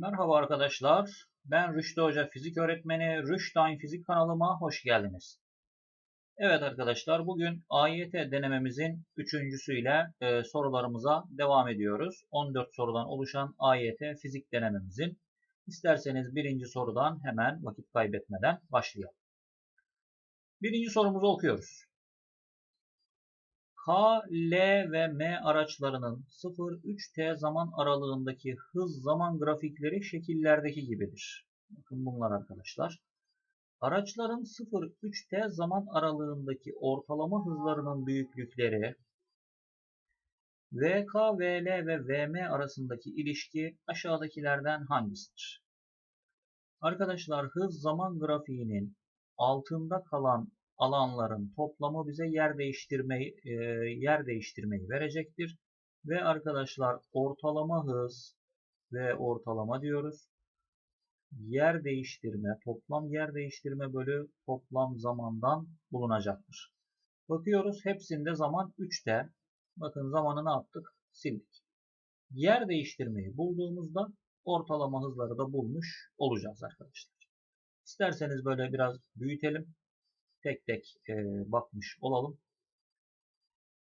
Merhaba arkadaşlar. Ben Rüştü Hoca Fizik Öğretmeni. Rüştine Fizik kanalıma hoş geldiniz. Evet arkadaşlar bugün AYT denememizin üçüncüsüyle e, sorularımıza devam ediyoruz. 14 sorudan oluşan AYT fizik denememizin. İsterseniz birinci sorudan hemen vakit kaybetmeden başlayalım. Birinci sorumuzu okuyoruz. K, L ve M araçlarının 0-3T zaman aralığındaki hız zaman grafikleri şekillerdeki gibidir. Bakın bunlar arkadaşlar. Araçların 0-3T zaman aralığındaki ortalama hızlarının büyüklükleri VK, VL ve VM arasındaki ilişki aşağıdakilerden hangisidir? Arkadaşlar hız zaman grafiğinin altında kalan alanların toplamı bize yer değiştirmeyi e, yer değiştirmeyi verecektir. Ve arkadaşlar ortalama hız ve ortalama diyoruz. Yer değiştirme, toplam yer değiştirme bölü toplam zamandan bulunacaktır. Bakıyoruz hepsinde zaman 3'te. Bakın zamanı ne yaptık? Sildik. Yer değiştirmeyi bulduğumuzda ortalama hızları da bulmuş olacağız arkadaşlar. İsterseniz böyle biraz büyütelim tek tek e, bakmış olalım.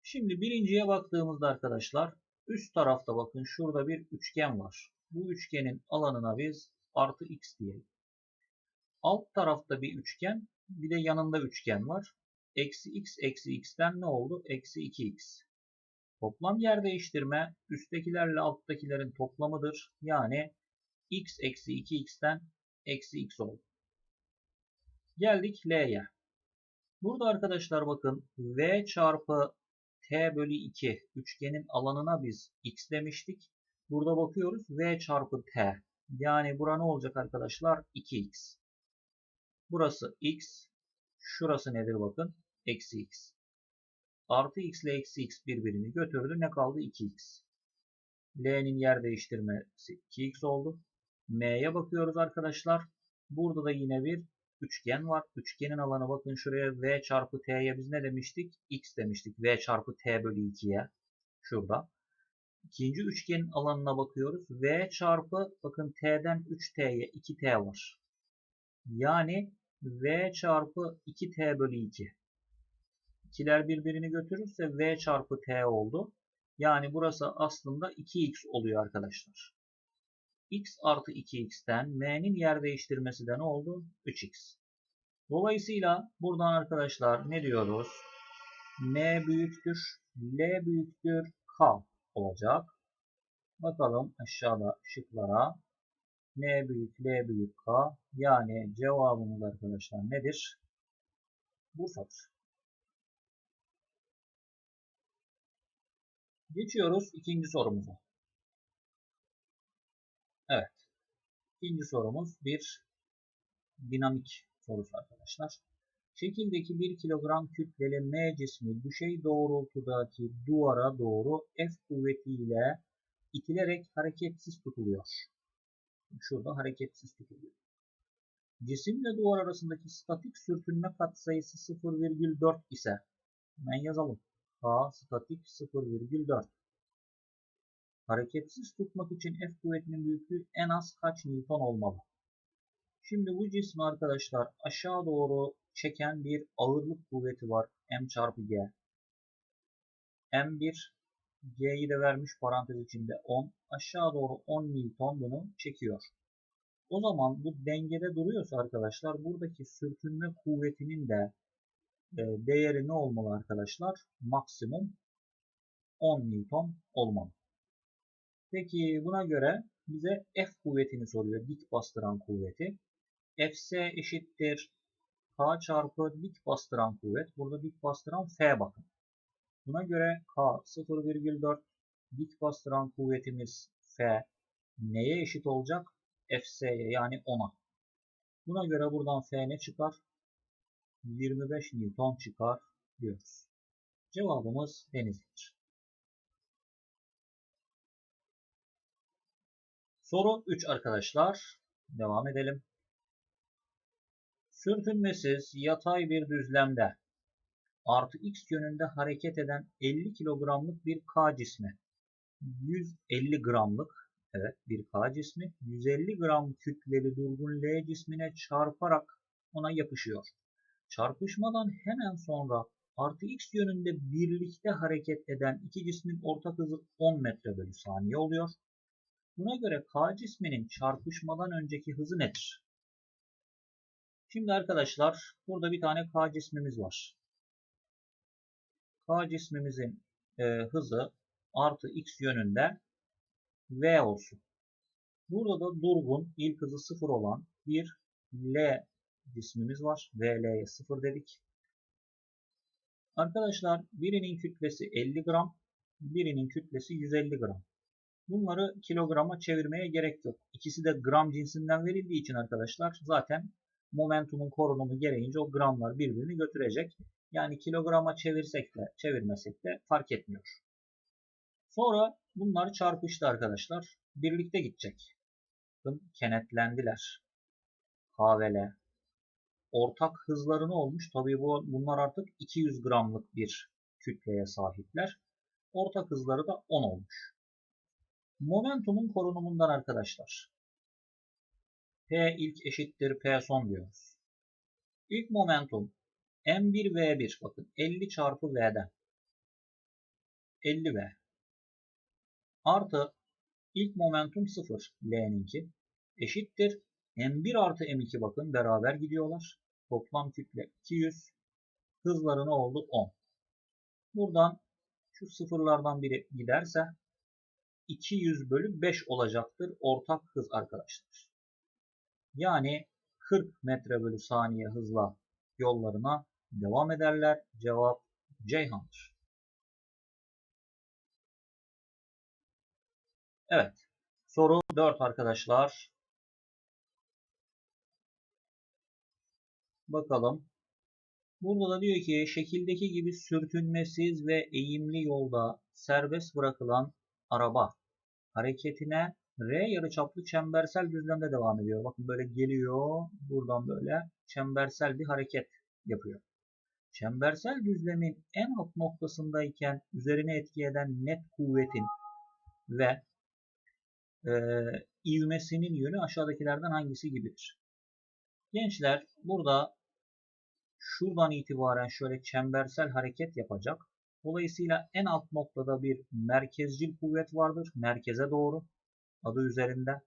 Şimdi birinciye baktığımızda arkadaşlar üst tarafta bakın şurada bir üçgen var. Bu üçgenin alanına biz artı x diyelim. Alt tarafta bir üçgen bir de yanında üçgen var. Eksi x eksi x'ten ne oldu? Eksi 2x. Toplam yer değiştirme üsttekilerle alttakilerin toplamıdır. Yani x eksi 2x'ten eksi x oldu. Geldik L'ye. Burada arkadaşlar bakın V çarpı T bölü 2 üçgenin alanına biz X demiştik. Burada bakıyoruz V çarpı T. Yani bura ne olacak arkadaşlar? 2X. Burası X. Şurası nedir bakın? Eksi X. Artı X ile eksi X birbirini götürdü. Ne kaldı? 2X. L'nin yer değiştirmesi 2X oldu. M'ye bakıyoruz arkadaşlar. Burada da yine bir üçgen var. Üçgenin alanı bakın şuraya v çarpı t'ye biz ne demiştik? x demiştik. v çarpı t bölü 2'ye. Şurada. İkinci üçgenin alanına bakıyoruz. v çarpı bakın t'den 3t'ye 2t var. Yani v çarpı 2t bölü 2. İkiler birbirini götürürse v çarpı t oldu. Yani burası aslında 2x oluyor arkadaşlar x artı 2x'ten m'nin yer değiştirmesi de ne oldu? 3x. Dolayısıyla buradan arkadaşlar ne diyoruz? m büyüktür, l büyüktür, k olacak. Bakalım aşağıda şıklara. m büyük, l büyük, k. Yani cevabımız arkadaşlar nedir? Bursa'dır. Geçiyoruz ikinci sorumuza. Evet. İkinci sorumuz bir dinamik sorusu arkadaşlar. Şekildeki 1 kilogram kütleli M cismi düşey doğrultudaki duvara doğru F kuvvetiyle itilerek hareketsiz tutuluyor. Şurada hareketsiz tutuluyor. Cisimle duvar arasındaki statik sürtünme katsayısı 0,4 ise hemen yazalım. K statik 0,4 Hareketsiz tutmak için F kuvvetinin büyüklüğü en az kaç Newton olmalı? Şimdi bu cismi arkadaşlar aşağı doğru çeken bir ağırlık kuvveti var. M çarpı G. M1 G'yi de vermiş parantez içinde 10. Aşağı doğru 10 Newton bunu çekiyor. O zaman bu dengede duruyorsa arkadaşlar buradaki sürtünme kuvvetinin de e, değeri ne olmalı arkadaşlar? Maksimum 10 Newton olmalı. Peki buna göre bize F kuvvetini soruyor. Dik bastıran kuvveti. Fs eşittir K çarpı dik bastıran kuvvet. Burada dik bastıran F bakın. Buna göre K 0,4 dik bastıran kuvvetimiz F neye eşit olacak? Fs'ye yani 10'a. Buna göre buradan F ne çıkar? 25 Newton çıkar diyoruz. Cevabımız denizlidir. Soru 3 arkadaşlar. Devam edelim. Sürtünmesiz yatay bir düzlemde artı x yönünde hareket eden 50 kilogramlık bir K cismi 150 gramlık Evet bir K cismi 150 gram kütleli durgun L cismine çarparak ona yapışıyor. Çarpışmadan hemen sonra artı x yönünde birlikte hareket eden iki cismin ortak hızı 10 metre bölü saniye oluyor. Buna göre K cisminin çarpışmadan önceki hızı nedir? Şimdi arkadaşlar burada bir tane K cismimiz var. K cismimizin e, hızı artı x yönünde v olsun. Burada da durgun ilk hızı 0 olan bir L cismimiz var. VL'ye 0 dedik. Arkadaşlar birinin kütlesi 50 gram, birinin kütlesi 150 gram. Bunları kilograma çevirmeye gerek yok. İkisi de gram cinsinden verildiği için arkadaşlar zaten momentumun korunumu gereğince o gramlar birbirini götürecek. Yani kilograma çevirsek de çevirmesek de fark etmiyor. Sonra bunlar çarpıştı arkadaşlar. Birlikte gidecek. Bakın kenetlendiler. K ve L. Ortak hızları ne olmuş? Tabii bu, bunlar artık 200 gramlık bir kütleye sahipler. Ortak hızları da 10 olmuş. Momentumun korunumundan arkadaşlar. P ilk eşittir P son diyoruz. İlk momentum M1V1 bakın 50 çarpı V'den 50V artı ilk momentum 0 L'ninki eşittir M1 artı M2 bakın beraber gidiyorlar. Toplam kütle 200. Hızları ne oldu? 10. Buradan şu sıfırlardan biri giderse 200 bölü 5 olacaktır ortak hız arkadaşlar. Yani 40 metre bölü saniye hızla yollarına devam ederler. Cevap Ceyhan'dır. Evet. Soru 4 arkadaşlar. Bakalım. Burada da diyor ki şekildeki gibi sürtünmesiz ve eğimli yolda serbest bırakılan araba hareketine R yarıçaplı çembersel düzlemde devam ediyor. Bakın böyle geliyor. Buradan böyle çembersel bir hareket yapıyor. Çembersel düzlemin en alt noktasındayken üzerine etki eden net kuvvetin ve e, ivmesinin yönü aşağıdakilerden hangisi gibidir? Gençler burada şuradan itibaren şöyle çembersel hareket yapacak. Dolayısıyla en alt noktada bir merkezcil kuvvet vardır. Merkeze doğru. Adı üzerinde.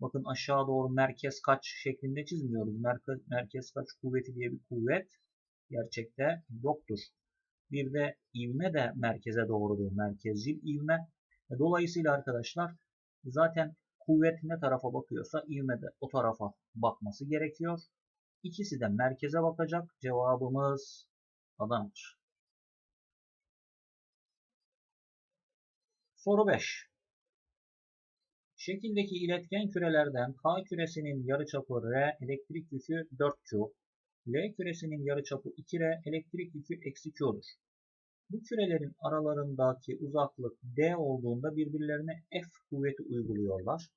Bakın aşağı doğru merkez kaç şeklinde çizmiyoruz. Merkez, merkez kaç kuvveti diye bir kuvvet gerçekte yoktur. Bir de ivme de merkeze doğrudur. Merkezcil ivme. E, dolayısıyla arkadaşlar zaten kuvvet ne tarafa bakıyorsa ivme de o tarafa bakması gerekiyor. İkisi de merkeze bakacak. Cevabımız Adana'dır. Soru 5. Şekildeki iletken kürelerden K küresinin yarıçapı R elektrik yükü 4Q, L küresinin yarıçapı 2R elektrik yükü eksi Q'dur. Bu kürelerin aralarındaki uzaklık D olduğunda birbirlerine F kuvveti uyguluyorlar.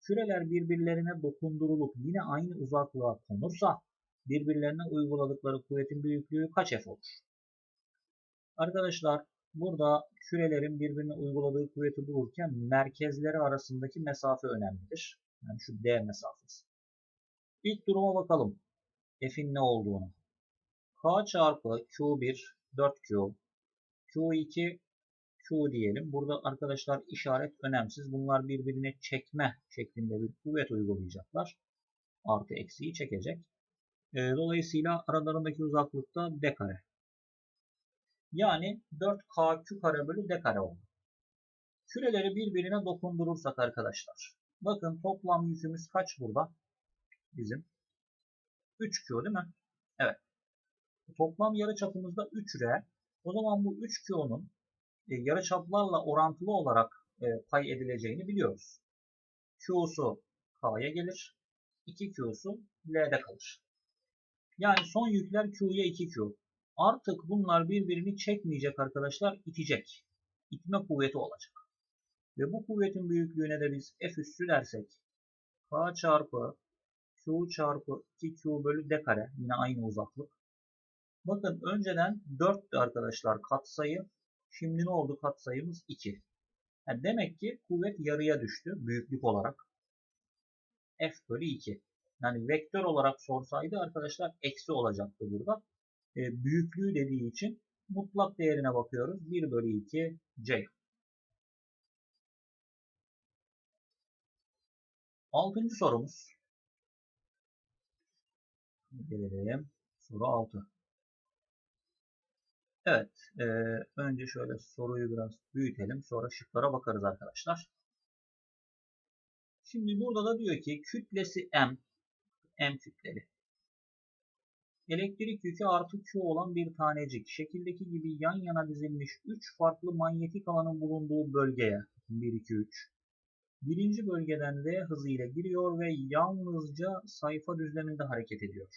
Küreler birbirlerine dokundurulup yine aynı uzaklığa konursa birbirlerine uyguladıkları kuvvetin büyüklüğü kaç F olur? Arkadaşlar burada kürelerin birbirine uyguladığı kuvveti bulurken merkezleri arasındaki mesafe önemlidir. Yani şu D mesafesi. İlk duruma bakalım. F'in ne olduğunu. K çarpı Q1 4Q Q2 Q diyelim. Burada arkadaşlar işaret önemsiz. Bunlar birbirine çekme şeklinde bir kuvvet uygulayacaklar. Artı eksiği çekecek. Dolayısıyla aralarındaki uzaklıkta d kare. Yani 4kq kare bölü d kare oldu. Küreleri birbirine dokundurursak arkadaşlar. Bakın toplam yükümüz kaç burada? Bizim 3q değil mi? Evet. Toplam yarıçapımız da 3r. O zaman bu 3q'nun e, yarıçaplarla orantılı olarak e, pay edileceğini biliyoruz. Q'su k'ya gelir. 2q'su l'de kalır. Yani son yükler Q'ya 2Q. Artık bunlar birbirini çekmeyecek arkadaşlar, itecek. İtme kuvveti olacak. Ve bu kuvvetin büyüklüğüne de biz F üssü dersek K çarpı Q çarpı 2Q bölü D kare. Yine aynı uzaklık. Bakın önceden 4'tü arkadaşlar katsayı. Şimdi ne oldu katsayımız 2. Yani demek ki kuvvet yarıya düştü büyüklük olarak. F bölü 2. Yani vektör olarak sorsaydı arkadaşlar eksi olacaktı burada. E, büyüklüğü dediği için mutlak değerine bakıyoruz. 1 bölü 2 C. Altıncı sorumuz. Gelelim. Soru 6. Evet. E, önce şöyle soruyu biraz büyütelim. Sonra şıklara bakarız arkadaşlar. Şimdi burada da diyor ki kütlesi M. M kütleli. Elektrik yükü artı Q olan bir tanecik şekildeki gibi yan yana dizilmiş 3 farklı manyetik alanın bulunduğu bölgeye 1, 2, 3 birinci bölgeden V hızıyla giriyor ve yalnızca sayfa düzleminde hareket ediyor.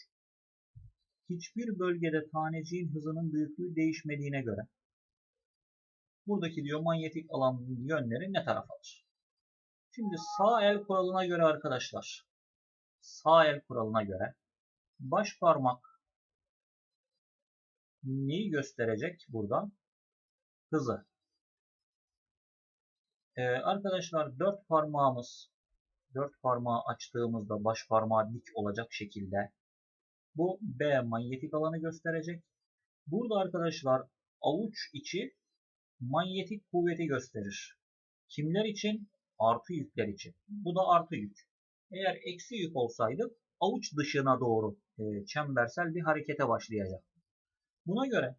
Hiçbir bölgede taneciğin hızının büyüklüğü değişmediğine göre buradaki diyor manyetik alanın yönleri ne tarafadır? Şimdi sağ el kuralına göre arkadaşlar sağ el kuralına göre baş parmak neyi gösterecek burada? Hızı. Ee, arkadaşlar dört parmağımız dört parmağı açtığımızda baş parmağı dik olacak şekilde bu B manyetik alanı gösterecek. Burada arkadaşlar avuç içi manyetik kuvveti gösterir. Kimler için? Artı yükler için. Bu da artı yük. Eğer eksi yük olsaydı avuç dışına doğru e, çembersel bir harekete başlayacak. Buna göre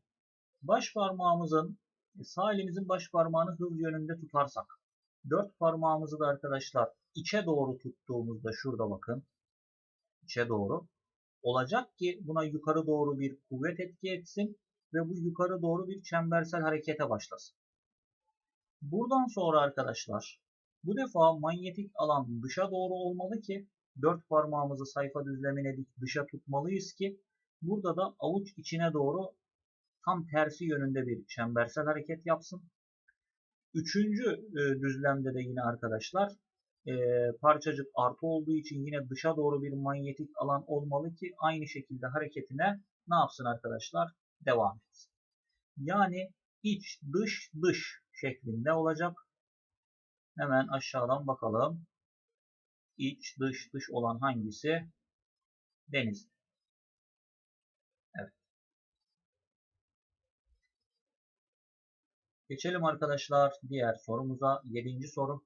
baş parmağımızın sağ elimizin baş parmağını hız yönünde tutarsak dört parmağımızı da arkadaşlar içe doğru tuttuğumuzda şurada bakın içe doğru olacak ki buna yukarı doğru bir kuvvet etki etsin ve bu yukarı doğru bir çembersel harekete başlasın. Buradan sonra arkadaşlar bu defa manyetik alan dışa doğru olmalı ki dört parmağımızı sayfa düzlemine dışa tutmalıyız ki burada da avuç içine doğru tam tersi yönünde bir çembersel hareket yapsın. Üçüncü e, düzlemde de yine arkadaşlar e, parçacık artı olduğu için yine dışa doğru bir manyetik alan olmalı ki aynı şekilde hareketine ne yapsın arkadaşlar? Devam etsin. Yani iç dış dış şeklinde olacak. Hemen aşağıdan bakalım. İç dış dış olan hangisi? Deniz. Evet. Geçelim arkadaşlar diğer sorumuza. Yedinci soru.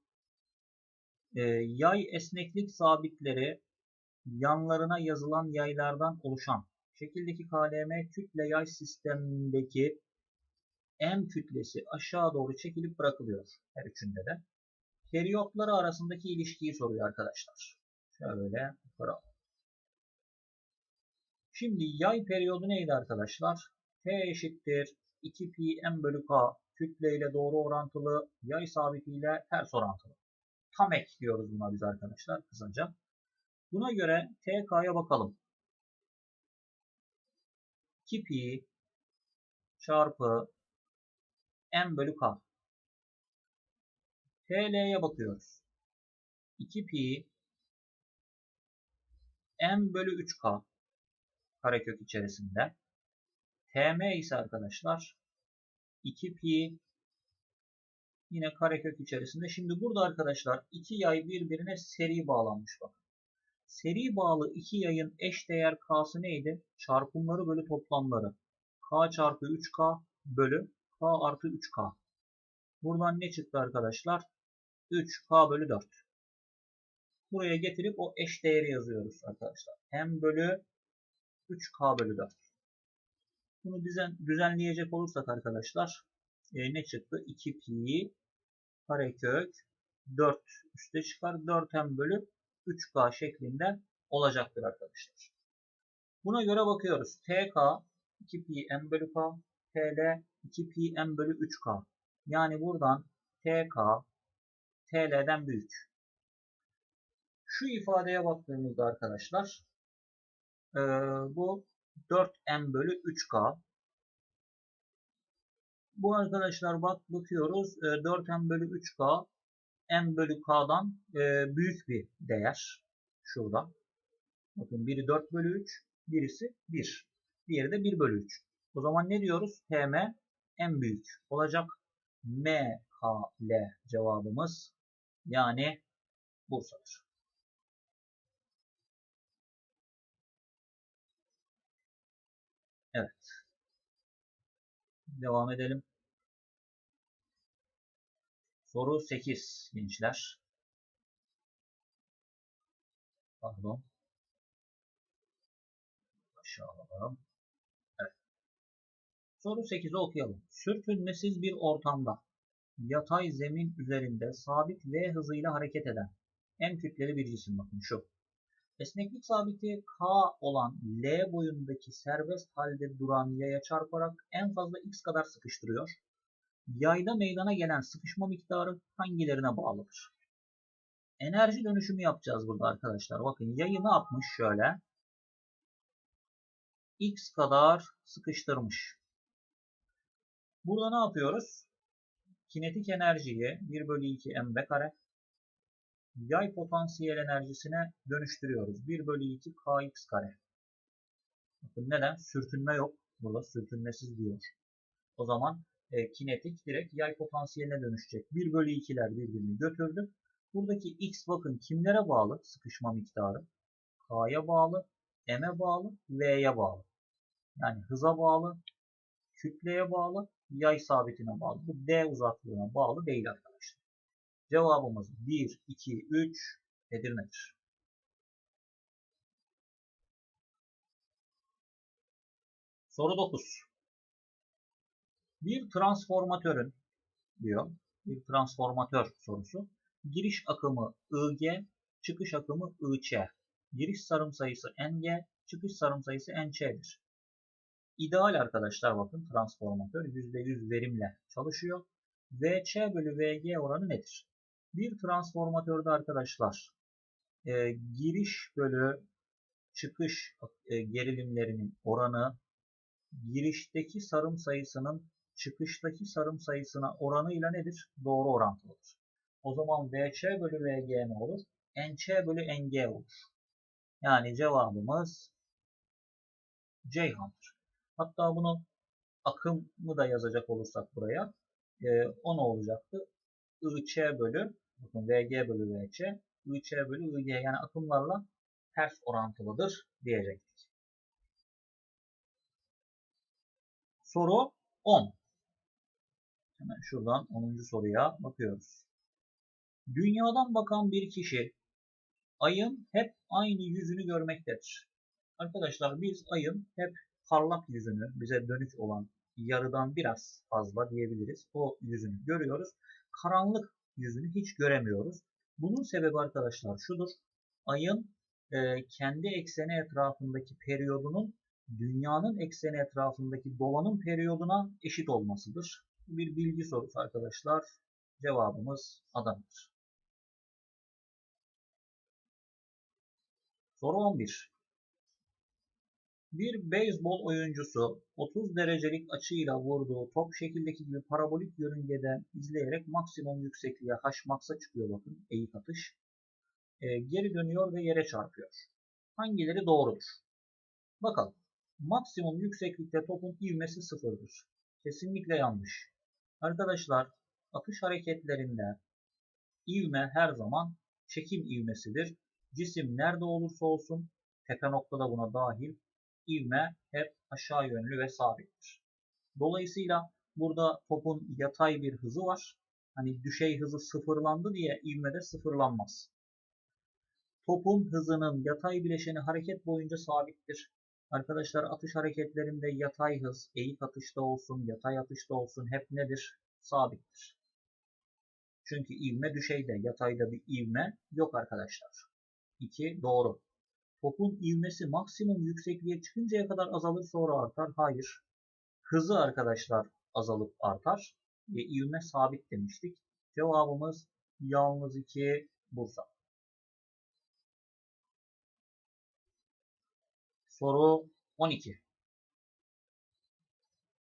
Ee, yay esneklik sabitleri yanlarına yazılan yaylardan oluşan şekildeki KLM kütle yay sistemindeki M kütlesi aşağı doğru çekilip bırakılıyor her üçünde de. Periyotları arasındaki ilişkiyi soruyor arkadaşlar. Şöyle yukarı Şimdi yay periyodu neydi arkadaşlar? T eşittir 2 pi m bölü k kütle ile doğru orantılı, yay sabitiyle ters orantılı. Tam ek diyoruz buna biz arkadaşlar kısaca. Buna göre TK'ya bakalım. 2 pi çarpı m bölü k. TL'ye bakıyoruz. 2 pi m bölü 3k karekök içerisinde. TM ise arkadaşlar 2 pi yine karekök içerisinde. Şimdi burada arkadaşlar iki yay birbirine seri bağlanmış bak. Seri bağlı iki yayın eş değer k'sı neydi? Çarpımları bölü toplamları. k çarpı 3k bölü k artı 3k. Buradan ne çıktı arkadaşlar? 3k bölü 4. Buraya getirip o eş değeri yazıyoruz arkadaşlar. m bölü 3k bölü 4. Bunu düzen, düzenleyecek olursak arkadaşlar e, ne çıktı? 2 pi karekök 4 üste çıkar. 4m bölü 3k şeklinde olacaktır arkadaşlar. Buna göre bakıyoruz. tk 2 pi m bölü k tl 2 pi m bölü 3k. Yani buradan tk tl'den büyük. Şu ifadeye baktığımızda arkadaşlar e, bu 4m bölü 3k. Bu arkadaşlar bak bakıyoruz 4m bölü 3k m bölü k'dan e, büyük bir değer. Şurada. Bakın biri 4 bölü 3, birisi 1. Diğeri de 1 bölü 3. O zaman ne diyoruz? Tm en büyük olacak. M K, L cevabımız. Yani Bursa'dır. Evet. Devam edelim. Soru 8 gençler. Pardon. Aşağı alalım. Evet. Soru 8'i okuyalım. Sürtünmesiz bir ortamda yatay zemin üzerinde sabit v hızıyla hareket eden en kütleli bir cisim bakın şu. Esneklik sabiti k olan L boyundaki serbest halde duran yaya çarparak en fazla x kadar sıkıştırıyor. Yayda meydana gelen sıkışma miktarı hangilerine bağlıdır? Enerji dönüşümü yapacağız burada arkadaşlar. Bakın yayı ne yapmış şöyle. X kadar sıkıştırmış. Burada ne yapıyoruz? Kinetik enerjiyi 1 bölü 2 mv kare yay potansiyel enerjisine dönüştürüyoruz. 1 bölü 2 kx kare. Bakın neden? Sürtünme yok. Burada sürtünmesiz diyor. O zaman e, kinetik direkt yay potansiyeline dönüşecek. 1 bölü 2'ler birbirini götürdü. Buradaki x bakın kimlere bağlı? Sıkışma miktarı. K'ya bağlı, M'e bağlı, V'ye bağlı. Yani hıza bağlı, kütleye bağlı, yay sabitine bağlı. Bu D uzaklığına bağlı değil arkadaşlar. Cevabımız 1, 2, 3 Edirne'dir. Soru 9. Bir transformatörün diyor. Bir transformatör sorusu. Giriş akımı IG, çıkış akımı IC. Giriş sarım sayısı NG, çıkış sarım sayısı NC'dir. İdeal arkadaşlar bakın transformatör %100 verimle çalışıyor. VC bölü VG oranı nedir? Bir transformatörde arkadaşlar e, giriş bölü çıkış e, gerilimlerinin oranı girişteki sarım sayısının çıkıştaki sarım sayısına oranıyla nedir? Doğru orantılıdır. O zaman VC bölü VG ne olur? NC bölü NG olur. Yani cevabımız Ceyhan'dır. Hatta bunu akımı da yazacak olursak buraya e, o ne olacaktı? IC bölü bakın VG bölü VC IC bölü IG yani akımlarla ters orantılıdır diyecektik. Soru 10. Hemen şuradan 10. soruya bakıyoruz. Dünyadan bakan bir kişi ayın hep aynı yüzünü görmektedir. Arkadaşlar biz ayın hep parlak yüzünü, bize dönük olan yarıdan biraz fazla diyebiliriz. O yüzünü görüyoruz. Karanlık yüzünü hiç göremiyoruz. Bunun sebebi arkadaşlar şudur. Ayın e, kendi ekseni etrafındaki periyodunun dünyanın ekseni etrafındaki dolanım periyoduna eşit olmasıdır. Bir bilgi sorusu arkadaşlar. Cevabımız Adana'dır. Soru 11. Bir beyzbol oyuncusu 30 derecelik açıyla vurduğu top şekildeki gibi parabolik yörüngeden izleyerek maksimum yüksekliğe h maksa çıkıyor bakın eğik atış. E, geri dönüyor ve yere çarpıyor. Hangileri doğrudur? Bakalım. Maksimum yükseklikte topun ivmesi sıfırdır. Kesinlikle yanlış. Arkadaşlar atış hareketlerinde ivme her zaman çekim ivmesidir. Cisim nerede olursa olsun tepe noktada buna dahil ivme hep aşağı yönlü ve sabittir. Dolayısıyla burada topun yatay bir hızı var. Hani düşey hızı sıfırlandı diye ivme de sıfırlanmaz. Topun hızının yatay bileşeni hareket boyunca sabittir. Arkadaşlar atış hareketlerinde yatay hız, eğik atışta olsun, yatay atışta olsun hep nedir? Sabittir. Çünkü ivme düşeyde, yatayda bir ivme yok arkadaşlar. 2 doğru. Topun ivmesi maksimum yüksekliğe çıkıncaya kadar azalır sonra artar. Hayır. Hızı arkadaşlar azalıp artar. Ve ivme sabit demiştik. Cevabımız yalnız 2 Bursa. Soru 12.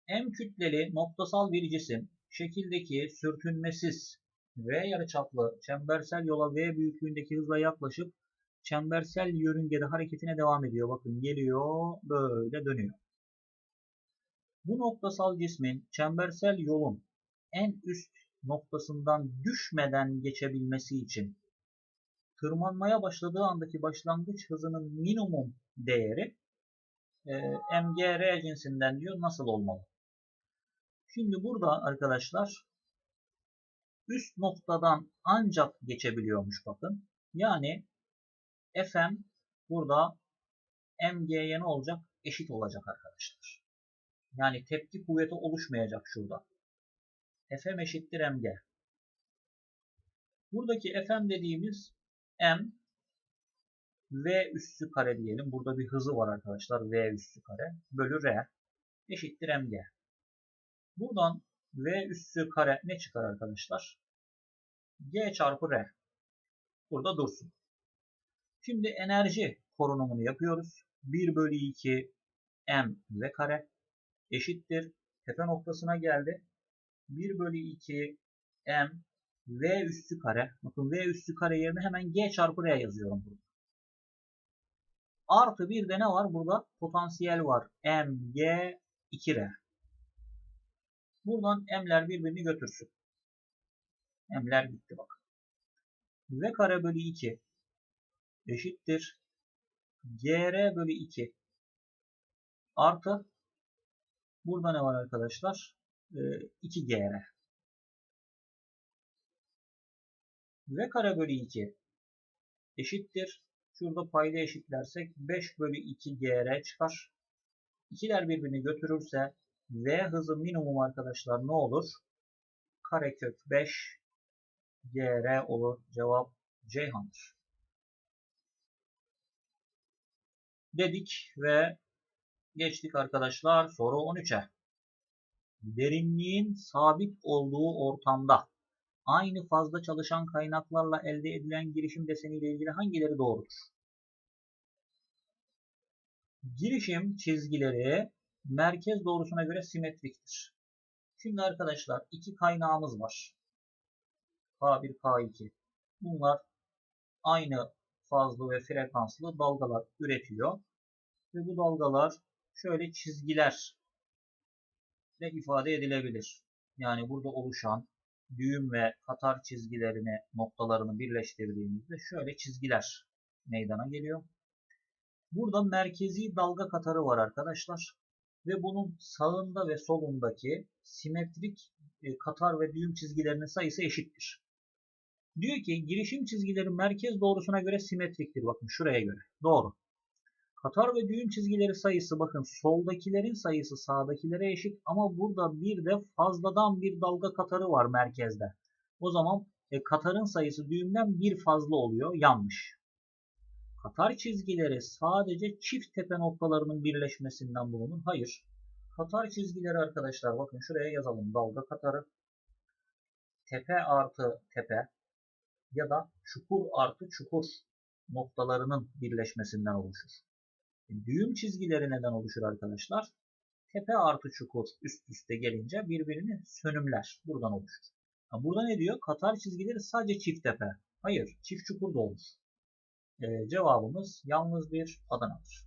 M kütleli noktasal bir cisim şekildeki sürtünmesiz V yarıçaplı çembersel yola V büyüklüğündeki hızla yaklaşıp çembersel yörüngede hareketine devam ediyor. Bakın geliyor böyle dönüyor. Bu noktasal cismin çembersel yolun en üst noktasından düşmeden geçebilmesi için tırmanmaya başladığı andaki başlangıç hızının minimum değeri e, mgr cinsinden diyor nasıl olmalı? Şimdi burada arkadaşlar üst noktadan ancak geçebiliyormuş bakın. Yani fm burada mg'ye ne olacak? Eşit olacak arkadaşlar. Yani tepki kuvveti oluşmayacak şurada. fm eşittir mg. Buradaki fm dediğimiz m v üssü kare diyelim. Burada bir hızı var arkadaşlar. v üssü kare bölü r eşittir mg. Buradan v üssü kare ne çıkar arkadaşlar? g çarpı r. Burada dursun. Şimdi enerji korunumunu yapıyoruz. 1 bölü 2 m v kare eşittir. Tepe noktasına geldi. 1 bölü 2 m v üssü kare. Bakın v üssü kare yerine hemen g çarpı r yazıyorum burada. Artı bir de ne var? Burada potansiyel var. m, g, 2r. Buradan m'ler birbirini götürsün. M'ler gitti bak. v kare bölü 2 eşittir. gr bölü 2 artı burada ne var arkadaşlar? Ee, 2gr. v kare bölü 2 eşittir. Şurada payda eşitlersek 5 bölü 2 gr çıkar. İkiler birbirini götürürse v hızı minimum arkadaşlar ne olur? Karekök 5 gr olur. Cevap Ceyhan'dır. Dedik ve geçtik arkadaşlar soru 13'e. Derinliğin sabit olduğu ortamda aynı fazla çalışan kaynaklarla elde edilen girişim deseniyle ilgili hangileri doğrudur? Girişim çizgileri merkez doğrusuna göre simetriktir. Şimdi arkadaşlar iki kaynağımız var. K1, K2. Bunlar aynı fazlı ve frekanslı dalgalar üretiyor. Ve bu dalgalar şöyle çizgiler ile ifade edilebilir. Yani burada oluşan düğüm ve katar çizgilerini noktalarını birleştirdiğimizde şöyle çizgiler meydana geliyor. Burada merkezi dalga katarı var arkadaşlar. Ve bunun sağında ve solundaki simetrik e, katar ve düğüm çizgilerinin sayısı eşittir. Diyor ki girişim çizgileri merkez doğrusuna göre simetriktir. Bakın şuraya göre. Doğru. Katar ve düğüm çizgileri sayısı bakın soldakilerin sayısı sağdakilere eşit ama burada bir de fazladan bir dalga katarı var merkezde. O zaman e, katarın sayısı düğümden bir fazla oluyor. Yanlış. Katar çizgileri sadece çift tepe noktalarının birleşmesinden bulunur. Hayır. Katar çizgileri arkadaşlar bakın şuraya yazalım. Dalga katarı. Tepe artı tepe ya da çukur artı çukur noktalarının birleşmesinden oluşur. Düğüm çizgileri neden oluşur arkadaşlar? Tepe artı çukur üst üste gelince birbirini sönümler. Buradan oluşur. Burada ne diyor? Katar çizgileri sadece çift tepe. Hayır, çift çukur da olur. Ee, cevabımız yalnız bir Adana'dır.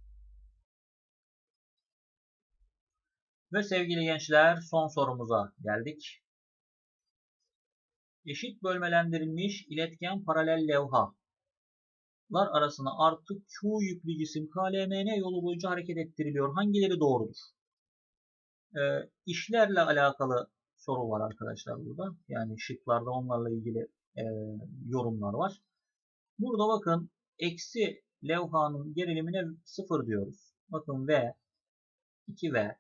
Ve sevgili gençler son sorumuza geldik. Eşit bölmelendirilmiş iletken paralel levha lar arasına artı Q yüklü cisim KLMN yolu boyunca hareket ettiriliyor. Hangileri doğrudur? Ee, işlerle alakalı soru var arkadaşlar burada. Yani şıklarda onlarla ilgili e, yorumlar var. Burada bakın eksi levhanın gerilimine 0 diyoruz. Bakın V, 2V,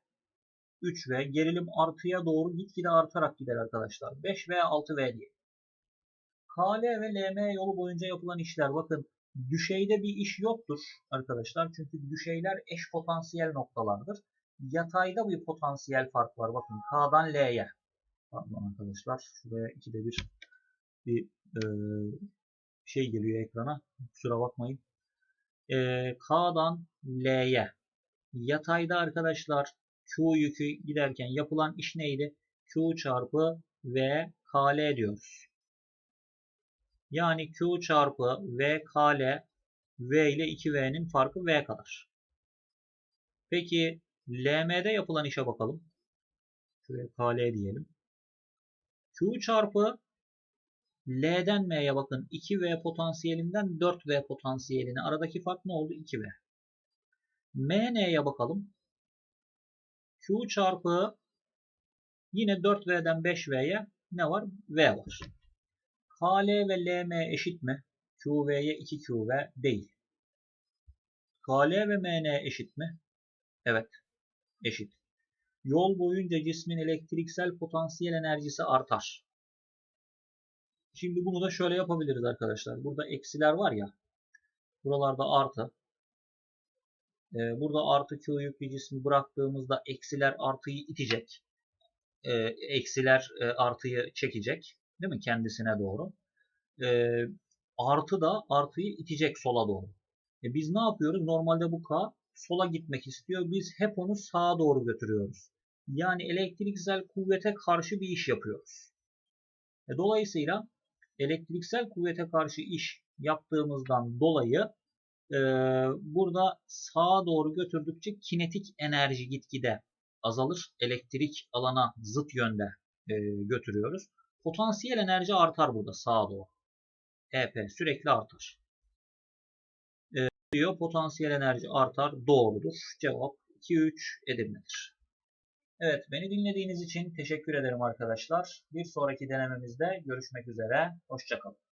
3V gerilim artıya doğru gitgide artarak gider arkadaşlar. 5V, 6V diye. KL ve LM yolu boyunca yapılan işler bakın düşeyde bir iş yoktur arkadaşlar. Çünkü düşeyler eş potansiyel noktalardır. Yatayda bir potansiyel fark var. Bakın K'dan L'ye. Pardon arkadaşlar. Şuraya ikide bir bir e, şey geliyor ekrana. Kusura bakmayın. E, K'dan L'ye. Yatayda arkadaşlar Q yükü giderken yapılan iş neydi? Q çarpı V KL diyoruz. Yani Q çarpı V KL V ile 2V'nin farkı V kadar. Peki LM'de yapılan işe bakalım. Şuraya KL diyelim. Q çarpı L'den M'ye bakın 2V potansiyelinden 4V potansiyeline aradaki fark ne oldu? 2V. M neye bakalım? Q çarpı yine 4V'den 5V'ye ne var? V var. KL ve LM eşit mi? QV'ye 2QV değil. KL ve MN eşit mi? Evet. Eşit. Yol boyunca cismin elektriksel potansiyel enerjisi artar. Şimdi bunu da şöyle yapabiliriz arkadaşlar. Burada eksiler var ya. Buralarda artı. Ee, burada artı Q yüklü cismi bıraktığımızda eksiler artıyı itecek. Ee, eksiler e, artıyı çekecek. Değil mi? Kendisine doğru. Ee, artı da artıyı itecek sola doğru. E biz ne yapıyoruz? Normalde bu K sola gitmek istiyor. Biz hep onu sağa doğru götürüyoruz. Yani elektriksel kuvvete karşı bir iş yapıyoruz. E dolayısıyla elektriksel kuvvete karşı iş yaptığımızdan dolayı e, burada sağa doğru götürdükçe kinetik enerji gitgide azalır. Elektrik alana zıt yönde e, götürüyoruz. Potansiyel enerji artar burada sağa doğru. EP sürekli artar. E, diyor potansiyel enerji artar doğrudur. Cevap 2-3 Edirne'dir. Evet beni dinlediğiniz için teşekkür ederim arkadaşlar. Bir sonraki denememizde görüşmek üzere. Hoşçakalın.